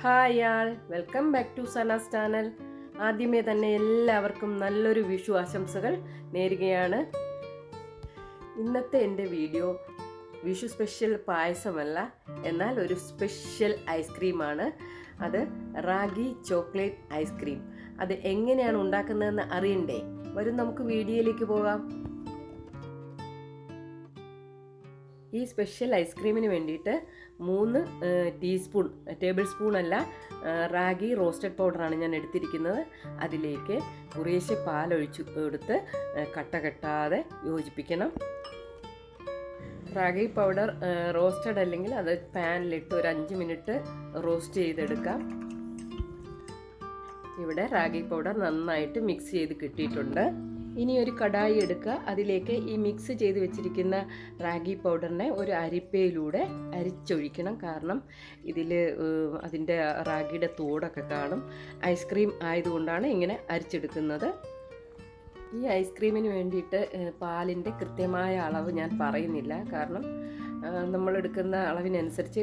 Hi all. Welcome back to Sana's channel. ആദ്യമേ തന്നെ എല്ലാവർക്കും നല്ലൊരു വിഷു ആശംസകൾ നേരുകയാണ്. ഇന്നത്തെ എന്റെ വീഡിയോ വിഷു സ്പെഷ്യൽ പായസമല്ല എന്നാൽ ഒരു സ്പെഷ്യൽ ഐസ്ക്രീമാണ്. അത് റാഗി ചോക്ലേറ്റ് ഐസ്ക്രീം. അത് എങ്ങനെയാണ് ഉണ്ടാക്കുന്നതെന്ന് അറിയണ്ടേ? വരും നമുക്ക് വീഡിയോയിലേക്ക് പോകാം. ഈ സ്പെഷ്യൽ ഐസ്ക്രീമിന് വേണ്ടിയിട്ട് മൂന്ന് ടീസ്പൂൺ ടേബിൾ സ്പൂൺ അല്ല റാഗി റോസ്റ്റഡ് പൗഡറാണ് ഞാൻ എടുത്തിരിക്കുന്നത്. അതിലേക്ക് കുറേശ്ശെ പാലൊഴിച്ചു എടുത്ത് കട്ട കെട്ടാതെ യോജിപ്പിക്കണം. റാഗി പൗഡർ റോസ്റ്റഡ് അല്ലെങ്കിൽ അത് പാനിലിട്ട് ഒരു അഞ്ച് മിനിറ്റ് റോസ്റ്റ് ചെയ്തെടുക്കാം. ഇവിടെ റാഗി പൗഡർ നന്നായിട്ട് മിക്സ് ചെയ്ത് കിട്ടിയിട്ടുണ്ട്. ഇനി ഒരു കടായി എടുക്കുക. അതിലേക്ക് ഈ മിക്സ് ചെയ്ത് വെച്ചിരിക്കുന്ന റാഗി പൗഡറിനെ ഒരു അരിപ്പയിലൂടെ അരിച്ചൊഴിക്കണം. കാരണം ഇതിൽ അതിന്റെ റാഗിയുടെ തോടൊക്കെ കാണും. ഐസ്ക്രീം ആയതുകൊണ്ടാണ് ഇങ്ങനെ അരിച്ചെടുക്കുന്നത്. ഈ ഐസ്ക്രീമിന് വേണ്ടിയിട്ട് പാലിന്റെ കൃത്യമായ അളവ് ഞാൻ പറയുന്നില്ല. കാരണം നമ്മൾ എടുക്കുന്ന അളവിനനുസരിച്ച്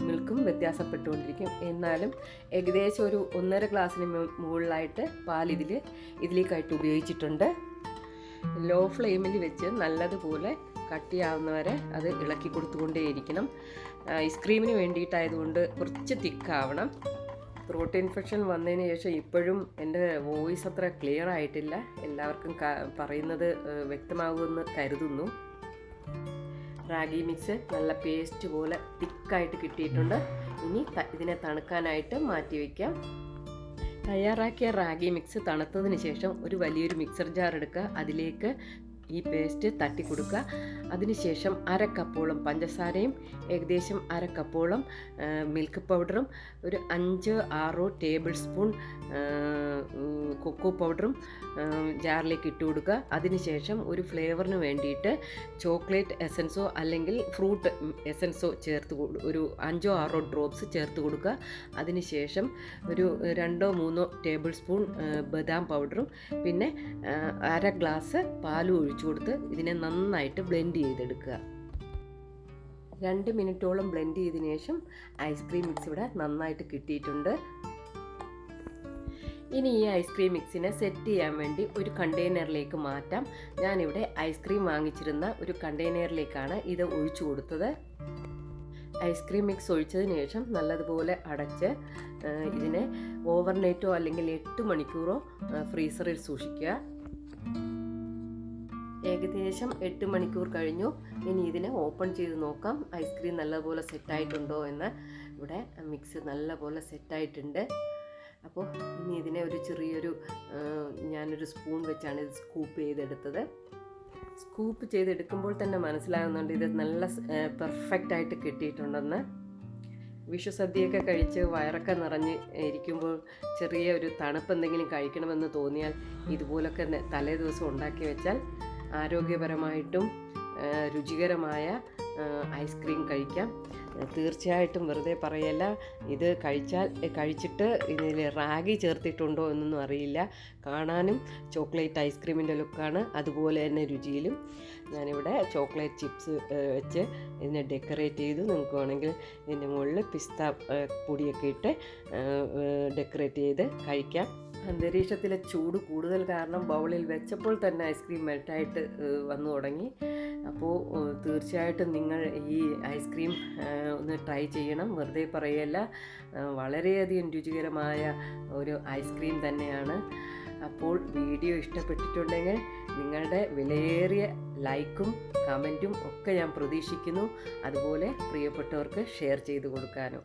മിൽക്കും വ്യത്യാസപ്പെട്ടുകൊണ്ടിരിക്കും. എന്നാലും ഏകദേശം ഒരു ഒന്നര ഗ്ലാസ്സിന് മുകളിലായിട്ട് പാൽ ഇതിൽ ഇതിലേക്കായിട്ട് ഉപയോഗിച്ചിട്ടുണ്ട്. ലോ ഫ്ലെയിമിൽ വെച്ച് നല്ലതുപോലെ കട്ടിയാവുന്നവരെ അത് ഇളക്കി കൊടുത്തുകൊണ്ടേയിരിക്കണം. ഐസ്ക്രീമിന് വേണ്ടിയിട്ടായതുകൊണ്ട് കുറച്ച് തിക്കാവണം. ത്രോട്ട് ഇൻഫെക്ഷൻ വന്നതിന് ശേഷം ഇപ്പോഴും എന്റെ വോയിസ് അത്ര ക്ലിയർ ആയിട്ടില്ല. എല്ലാവർക്കും പറയുന്നത് വ്യക്തമാകുമെന്ന് കരുതുന്നു. റാഗി മിക്സ് നല്ല പേസ്റ്റ് പോലെ തിക്കായിട്ട് കിട്ടിയിട്ടുണ്ട്. ഇനി ഇതിനെ തണുക്കാനായിട്ട് മാറ്റി വയ്ക്കാം തയ്യാറാക്കിയ റാഗി മിക്സ് തണുത്തതിന് ശേഷം ഒരു വലിയൊരു മിക്സർ ജാർ എടുക്കുക. അതിലേക്ക് ഈ പേസ്റ്റ് തട്ടി കൊടുക്കുക. അതിനുശേഷം അര കപ്പോളം പഞ്ചസാരയും ഏകദേശം അര കപ്പോളം മിൽക്ക് പൗഡറും ഒരു അഞ്ച് ആറോ ടേബിൾ സ്പൂൺ കൊക്കോ പൗഡറും ജാറിലേക്ക് ഇട്ട് കൊടുക്കുക. അതിനുശേഷം ഒരു ഫ്ലേവറിന് വേണ്ടിയിട്ട് ചോക്ലേറ്റ് എസൻസോ അല്ലെങ്കിൽ ഫ്രൂട്ട് എസൻസോ ചേർത്ത് ഒരു അഞ്ചോ ആറോ ഡ്രോപ്സ് ചേർത്ത് കൊടുക്കുക. അതിനുശേഷം ഒരു രണ്ടോ മൂന്നോ ടേബിൾ സ്പൂൺ ബദാം പൗഡറും പിന്നെ അര ഗ്ലാസ് പാലും ഒഴിച്ചു കൊടുത്ത് ഇതിനെ നന്നായിട്ട് ബ്ലെൻഡ് ചെയ്തെടുക്കുക. രണ്ട് മിനിറ്റോളം ബ്ലെൻഡ് ചെയ്തതിനു ശേഷം ഐസ്ക്രീം മിക്സ് ഇവിടെ നന്നായിട്ട് കിട്ടിയിട്ടുണ്ട്. ഇനി ഈ ഐസ്ക്രീം മിക്സിനെ സെറ്റ് ചെയ്യാൻ വേണ്ടി ഒരു കണ്ടെയ്നറിലേക്ക് മാറ്റാം. ഞാനിവിടെ ഐസ്ക്രീം വാങ്ങിച്ചിരുന്ന ഒരു കണ്ടെയ്നറിലേക്കാണ് ഇത് ഒഴിച്ചു കൊടുത്തത്. ഐസ്ക്രീം മിക്സ് ഒഴിച്ചതിന് ശേഷം നല്ലതുപോലെ അടച്ച് ഇതിനെ ഓവർനൈറ്റോ അല്ലെങ്കിൽ എട്ട് മണിക്കൂറോ ഫ്രീസറിൽ സൂക്ഷിക്കുക. ഏകദേശം എട്ട് മണിക്കൂർ കഴിഞ്ഞു. ഇനി ഇതിനെ ഓപ്പൺ ചെയ്ത് നോക്കാം. ഐസ്ക്രീം നല്ലപോലെ സെറ്റായിട്ടുണ്ടോ എന്ന്. ഇവിടെ മിക്സ് നല്ലപോലെ സെറ്റായിട്ടുണ്ട്. അപ്പോൾ ഇനി ഇതിനെ ഒരു ചെറിയൊരു ഞാനൊരു സ്പൂൺ വെച്ചാണ് ഇത് സ്കൂപ്പ് ചെയ്തെടുത്തത്. സ്കൂപ്പ് ചെയ്തെടുക്കുമ്പോൾ തന്നെ മനസ്സിലാകുന്നുണ്ട് ഇത് നല്ല പെർഫെക്റ്റ് ആയിട്ട് കിട്ടിയിട്ടുണ്ടെന്ന്. വിഷുസദ്യയൊക്കെ കഴിച്ച് വയറൊക്കെ നിറഞ്ഞ് ഇരിക്കുമ്പോൾ ചെറിയ ഒരു തണുപ്പ് എന്തെങ്കിലും കഴിക്കണമെന്ന് തോന്നിയാൽ ഇതുപോലൊക്കെ തലേ ദിവസം ഉണ്ടാക്കി വെച്ചാൽ ആരോഗ്യപരമായിട്ടും രുചികരമായ ഐസ്ക്രീം കഴിക്കാം. തീർച്ചയായിട്ടും വെറുതെ പറയല്ല. ഇത് കഴിച്ചാൽ കഴിച്ചിട്ട് ഇതിൽ റാഗി ചേർത്തിട്ടുണ്ടോ എന്നൊന്നും അറിയില്ല. കാണാനും ചോക്ലേറ്റ് ഐസ്ക്രീമിന്റെ ലുക്കാണ്. അതുപോലെ തന്നെ രുചിയിലും ഞാനിവിടെ ചോക്ലേറ്റ് ചിപ്സ് വെച്ച് ഇതിനെ ഡെക്കറേറ്റ് ചെയ്തു. നിങ്ങൾക്ക് വേണമെങ്കിൽ ഇതിന്റെ മുകളിൽ പിസ്ത പൊടിയൊക്കെ ഇട്ട് ഡെക്കറേറ്റ് ചെയ്ത് കഴിക്കാം. അന്തരീക്ഷത്തിലെ ചൂട് കൂടുതൽ കാരണം ബൗളിൽ വെച്ചപ്പോൾ തന്നെ ഐസ്ക്രീം മെൽറ്റായിട്ട് വന്നു തുടങ്ങി. അപ്പോൾ തീർച്ചയായിട്ടും നിങ്ങൾ ഈ ഐസ്ക്രീം ഒന്ന് ട്രൈ ചെയ്യണം. വെറുതെ പറയല്ല. വളരെയധികം രുചികരമായ ഒരു ഐസ്ക്രീം തന്നെയാണ്. അപ്പോൾ വീഡിയോ ഇഷ്ടപ്പെട്ടിട്ടുണ്ടെങ്കിൽ നിങ്ങളുടെ വിലയേറിയ ലൈക്കും കമന്റും ഒക്കെ ഞാൻ പ്രതീക്ഷിക്കുന്നു. അതുപോലെ പ്രിയപ്പെട്ടവർക്ക് ഷെയർ ചെയ്ത് കൊടുക്കാനും.